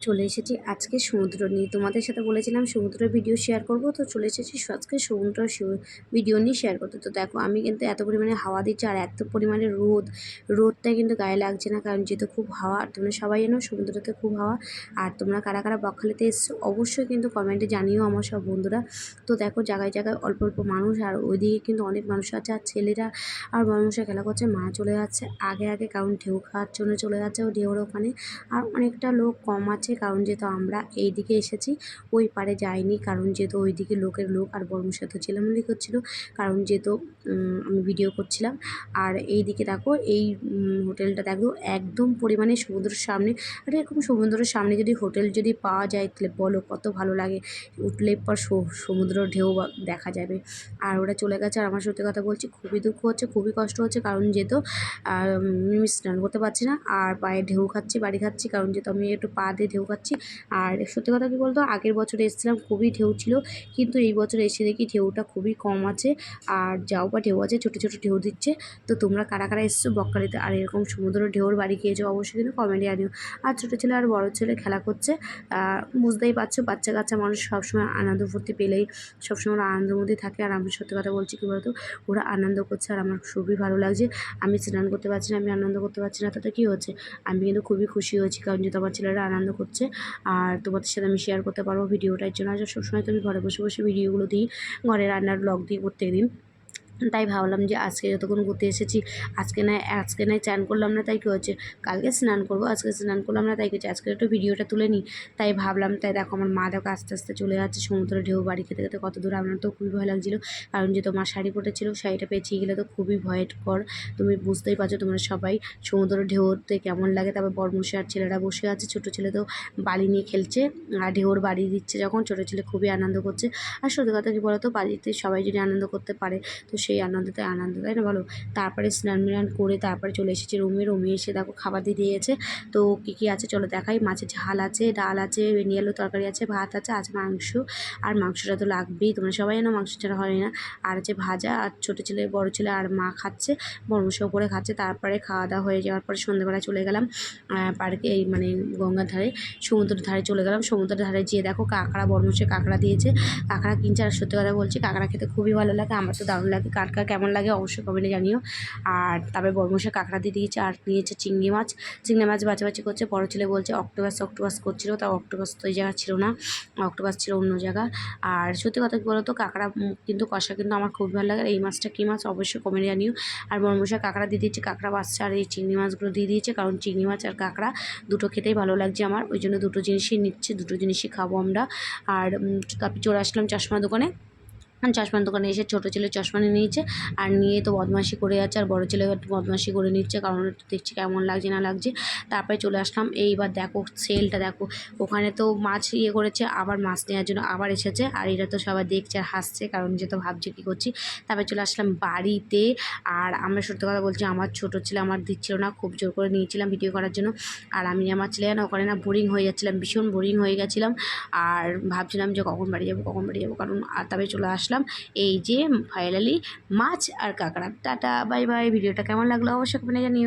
চলে এসেছি আজকে সমুদ্র নিয়ে। তোমাদের সাথে বলেছিলাম সমুদ্রের ভিডিও শেয়ার করব, তো চলে এসেছি আজকে সমুদ্র ভিডিও নিয়ে শেয়ার করতে। তো দেখো, আমি কিন্তু এত পরিমাণে হাওয়া দিচ্ছি আর এত পরিমাণে রোদ, রোদটা কিন্তু গায়ে লাগছে না, কারণ যেহেতু খুব হাওয়া, আর তোমরা সবাই জানো সমুদ্রতে খুব হাওয়া। আর তোমরা কারা কারা বকখালিতে এসছো, অবশ্যই কিন্তু কমেন্টে জানিও আমার সব বন্ধুরা। তো দেখো, জায়গায় জায়গায় অল্প অল্প মানুষ, আর ওইদিকে কিন্তু অনেক মানুষ আছে, আর ছেলেরা আর মানুষরা খেলা করছে, মা চলে যাচ্ছে। আগে আগে কারণ ঢেউ খাওয়ার জন্য চলে যাচ্ছে, ও ঢেউর ওখানে। আর অনেকটা লোক কম আছে কারণ যেহেতু আমরা এই দিকে এসেছি, ওই পারে যাইনি, কারণ যেহেতু ওই দিকে লোকের লোক আর বর্মশা তো চিলামিলি করছিল, কারণ যেহেতু আমি ভিডিও করছিলাম। আর এই দিকে দেখো, এই হোটেলটা দেখো, একদম পরিমাণে সমুদ্রের সামনে। আর, এরকম সমুদ্রের সামনে যদি হোটেল যদি পাওয়া যায়, তাহলে বলো কত ভালো লাগে। উঠলে পর সমুদ্র ঢেউ দেখা যাবে। আর ওরা চলে গেছে, আর আমার সত্যি কথা বলছি, খুবই দুঃখ হচ্ছে, খুবই কষ্ট হচ্ছে, কারণ যেহেতু আমি স্নান করতে পারছি না, আর পায়ে ঢেউ খাচ্ছি, বাড়ি খাচ্ছি, কারণ যেহেতু আমি একটু পা দিয়ে ঢেউ খাচ্ছি আর সত্যি কথা কী বলতো, আগের বছর এসেছিলাম, খুবই ঢেউ ছিল। কিন্তু এই বছর এসে দেখি ঢেউটা খুবই কম আছে। আর যাও বা ঢেউ আছে, ছোটো ছোটো ঢেউ দিচ্ছে। তো তোমরা কারা কারা এসছো বকখালিতে? আর এরকম সমুদ্র ঢেউর বাড়ি খেয়েছো, অবশ্যই কিন্তু কমেন্টে আনিও আর ছোটো ছেলে আর বড়ো ছেলে খেলা করছে। বুঝতেই পারছ, বাচ্চা কাচ্চা মানুষ সবসময় আনন্দ ফুর্তি পেলেই, সবসময় ওরা আনন্দের মধ্যেই থাকে। আর আমি সত্যি কথা বলছি কী বলতো, ওরা আনন্দ করছে আর আমার খুবই ভালো লাগছে। আমি স্নান করতে পারছি না, আমি আনন্দ করতে পারছি না। তাতে কী হচ্ছে? আমি কিন্তু খুবই খুশি হয়েছি, কারণ যেহেতু আমার ছেলেরা আনন্দ করছে আর তোমাদের সাথে আমি শেয়ার করতে পারব ভিডিওটার জন্য আর সবসময় আমি ঘরে বসে বসে ভিডিওগুলো দিই। ঘরে রান্নার ব্লগ দিই প্রত্যেক দিন। তাই ভাবলাম যে আজকে যতক্ষণ ঘুরতে এসেছি, আজকে নয় আজকে নয় চান করলাম না, তাই কী হচ্ছে কালকে স্নান করব, আজকে স্নান করলাম না, তাই কিছু আজকে একটু ভিডিওটা তুলে নিই। তাই ভাবলাম, তাই দেখো আমার মা দেখো আস্তে আস্তে চলে যাচ্ছে সমুদ্রে ঢেউ, বাড়ি খেতে খেতে কত দূর। আমার তো খুবই ভয় লাগছিল, কারণ যে তোমার শাড়ি পরেছিল শাড়িটা পেঁচিয়ে গেলে তো খুবই ভয়কর তুমি বুঝতেই পারছ তোমরা সবাই সমুদ্র ঢেউতে কেমন লাগে। তারপর বর্মশে আর ছেলেরা বসে আছে, ছোটো ছেলে তো বালি নিয়ে খেলছে, আর ঢেউর বাড়ি দিচ্ছে যখন, ছোটো ছেলে খুবই আনন্দ করছে। আর সত্যি কথা কী বলতো, বাড়িতে সবাই যদি আনন্দ করতে পারে, তো সেই আনন্দতে আনন্দ, তাই না? বলো? তারপরে স্নান মিনান করে তারপরে চলে এসেছি রুমে। রুমে এসে দেখো খাবার দিয়ে দিয়েছে। তো কী কী আছে চলো দেখাই। মাছের ঝাল আছে, ডাল আছে আলু তরকারি আছে, ভাত আছে আছে মাংস। আর মাংসটা তো লাগবেই। তোমরা সবাই জানো মাংস ছাড়া হয় না। আর আছে ভাজা, আর ছোটো ছেলে, বড় ছেলে আর মা খাচ্ছে। বর্মশাও করে খাচ্ছে। তারপরে খাওয়া দাওয়া হয়ে যাওয়ার পরে সন্ধ্যেবেলা চলে গেলাম পার্কে এই মানে গঙ্গার ধারে সমুদ্রের ধারে চলে গেলাম। সমুদ্রের ধারে যেয়ে দেখো কাঁকড়া বর্মশে কাঁকড়া দিয়েছে। কাঁকড়া কিনছে আর সত্যি কথা বলছি, কাঁকড়া খেতে খুবই ভালো লাগে। আমার তো দারুণ লাগে। কার কেমন লাগে অবশ্যই কমেন্টে জানিও। আর তারপরে বর্মশা কাঁকড়া দিয়ে দিয়েছে, আর নিয়েছে চিংড়ি মাছ। চিংড়ি মাছ বাছাবাছি করছে, বড় ছেলে বলছে অক্টোবাস অক্টোবাস করছিল তা অক্টোবাস তো এই জায়গা ছিল না অক্টোবাস ছিল অন্য জায়গা। আর সত্যি কথা বলো তো কাঁকড়া কিন্তু কষা কিন্তু আমার খুব ভালো লাগে। এই মাছটা কী মাছ অবশ্যই কমেন্টে জানিও। আর বর্মশা কাঁকড়া দিয়ে দিয়েছে, কাঁকড়া বাচ্চা আর এই চিংড়ি মাছগুলো দিয়ে দিয়েছে, কারণ চিংড়ি মাছ আর কাঁকড়া দুটো খেতেই ভালো লাগছে আমার। ওই জন্য দুটো জিনিসই নিচ্ছে, দুটো জিনিসই খাব আমরা। আর তারপরে চলে আসলাম চশমা দোকানে। চশমার দোকানে এসে ছোটো ছেলে চশমা নিয়ে নিয়েছে। আর নিয়ে তো বদমাশি করে যাচ্ছে আর বড়ো ছেলে একটু বদমাশি করে নিচ্ছে, কারণ দেখছি কেমন লাগছে না লাগছে। তারপরে চলে আসলাম, এইবার দেখো সেলটা দেখো, ওখানে তো মাছ ইয়ে করেছে, আবার মাছ নেওয়ার জন্য আবার এসেছে। আর এটা তো সবাই দেখছে আর হাসছে, কারণ যে তো ভাবছে কী করছি। তারপরে চলে আসলাম বাড়িতে, আর আমরা সত্যি কথা বলছি, আমার ছোটো ছেলে আমার দিচ্ছিল না, খুব জোর করে নিয়েছিলাম ভিডিও করার জন্য। আর আমি আমার ছেলে না ওখানে না বোরিং হয়ে যাচ্ছিলাম, ভীষণ বোরিং হয়ে গেছিলাম। আর ভাবছিলাম যে কখন বাড়ি যাব, কখন বাড়ি যাব, কারণ আর তবে চলে আসলাম আসলাম। এই যে ফাইনালি মাছ আর কাঁকড়া। টাটা বাই বাই ভিডিওটা কেমন লাগল অবশ্যই কমেন্টে জানিও।